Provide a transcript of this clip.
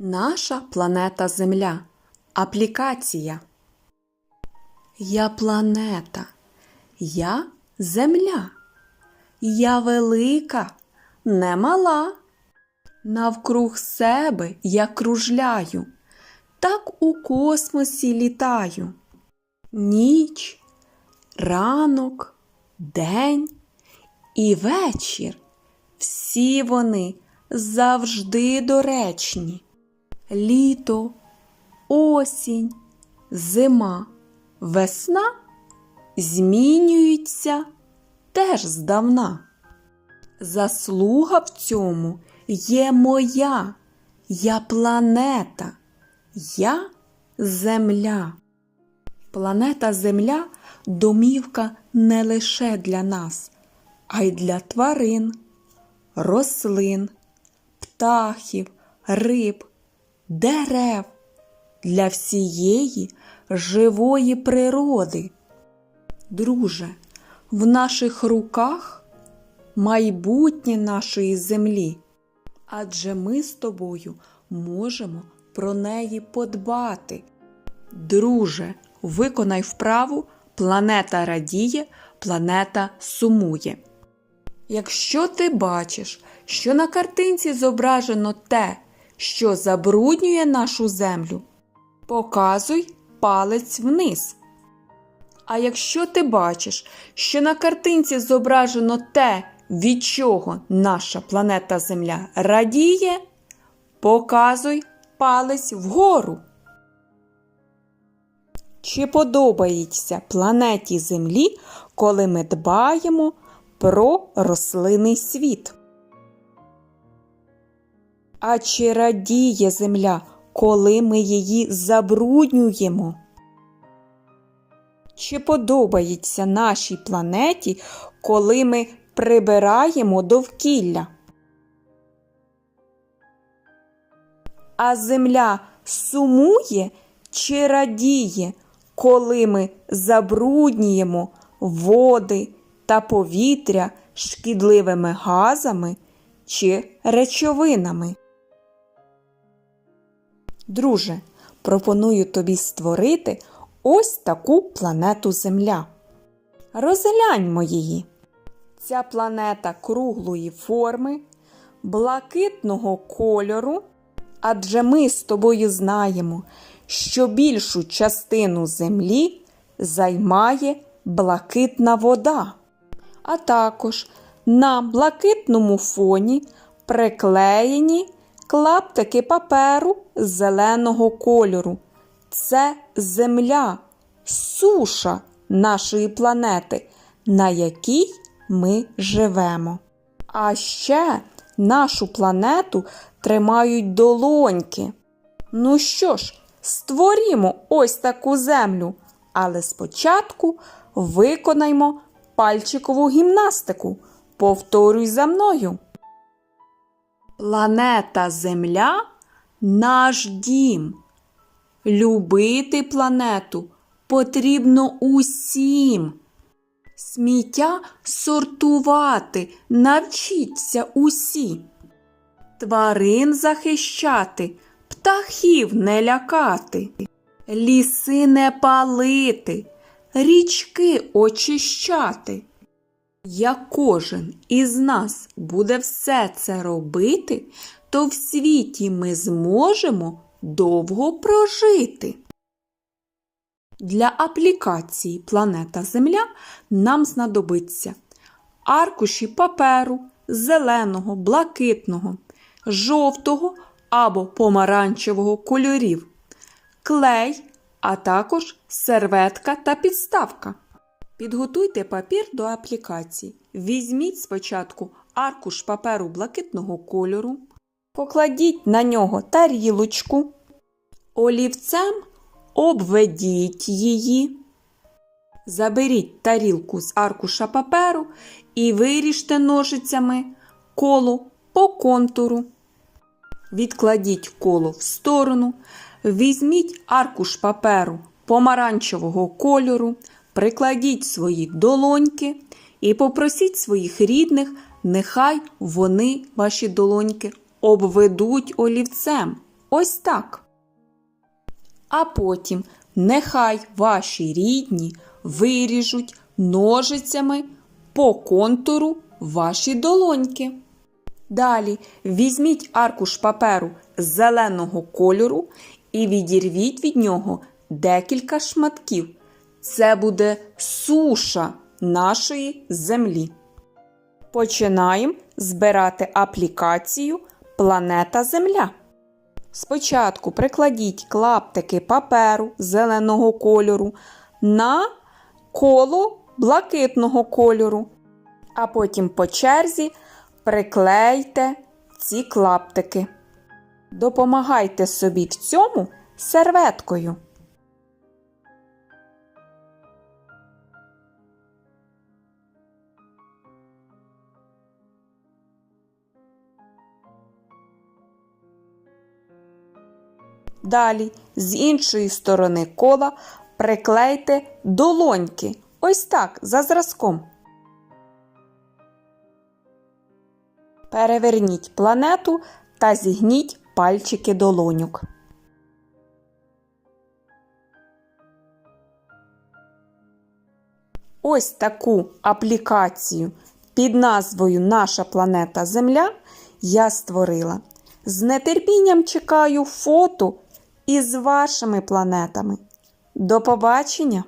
Наша планета Земля. Аплікація. Я планета. Я Земля. Я велика, не мала. Навкруг себе я кружляю, так у космосі літаю. Ніч, ранок, день і вечір. Всі вони завжди доречні. Літо, осінь, зима, весна змінюються теж здавна. Заслуга в цьому є моя, я планета, я земля. Планета Земля домівка не лише для нас, а й для тварин, рослин, птахів, риб, дерев, для всієї живої природи. Друже, в наших руках майбутнє нашої землі, адже ми з тобою можемо про неї подбати. Друже, виконай вправу планета радіє, планета сумує. Якщо ти бачиш, що на картинці зображено те, що забруднює нашу землю, показуй палець вниз. А якщо ти бачиш, що на картинці зображено те, від чого наша планета Земля радіє, показуй палець вгору. Чи подобається планеті Землі, коли ми дбаємо про рослинний світ? А чи радіє Земля, коли ми її забруднюємо? Чи подобається нашій планеті, коли ми прибираємо довкілля? А земля сумує чи радіє, коли ми забруднюємо води та повітря шкідливими газами чи речовинами? Друже, пропоную тобі створити ось таку планету Земля. Розгляньмо її. Ця планета круглої форми, блакитного кольору, адже ми з тобою знаємо, що більшу частину Землі займає блакитна вода. А також на блакитному фоні приклеєні клаптики паперу зеленого кольору. Це земля, суша нашої планети, на якій ми живемо. А ще нашу планету тримають долоньки. Ну що ж, створімо ось таку землю, але спочатку виконаймо пальчикову гімнастику. Повторюй за мною. Планета Земля наш дім. Любити планету потрібно усім. Сміття сортувати навчіться усі. Тварин захищати, птахів не лякати, ліси не палити, річки очищати. Як кожен із нас буде все це робити, то в світі ми зможемо довго прожити. Для аплікації Планета Земля нам знадобиться аркуші паперу зеленого, блакитного, жовтого або помаранчевого кольорів, клей, а також серветка та підставка. Підготуйте папір до аплікації. Візьміть спочатку аркуш паперу блакитного кольору, покладіть на нього тарілочку, олівцем обведіть її. Заберіть тарілку з аркуша паперу і виріжте ножицями коло по контуру. Відкладіть коло в сторону, візьміть аркуш паперу помаранчевого кольору, прикладіть свої долоньки і попросіть своїх рідних, нехай вони ваші долоньки обведуть олівцем. Ось так. А потім нехай ваші рідні виріжуть ножицями по контуру ваші долоньки. Далі візьміть аркуш паперу зеленого кольору і відірвіть від нього декілька шматків. Це буде суша нашої землі. Починаємо збирати аплікацію Планета Земля. Спочатку прикладіть клаптики паперу зеленого кольору на коло блакитного кольору, а потім по черзі приклейте ці клаптики. Допомагайте собі в цьому серветкою. Далі з іншої сторони кола приклейте долоньки. Ось так, за зразком. Переверніть планету та зігніть пальчики долоньок. Ось таку аплікацію під назвою Наша планета Земля я створила. З нетерпінням чекаю фото із вашими планетами. До побачення!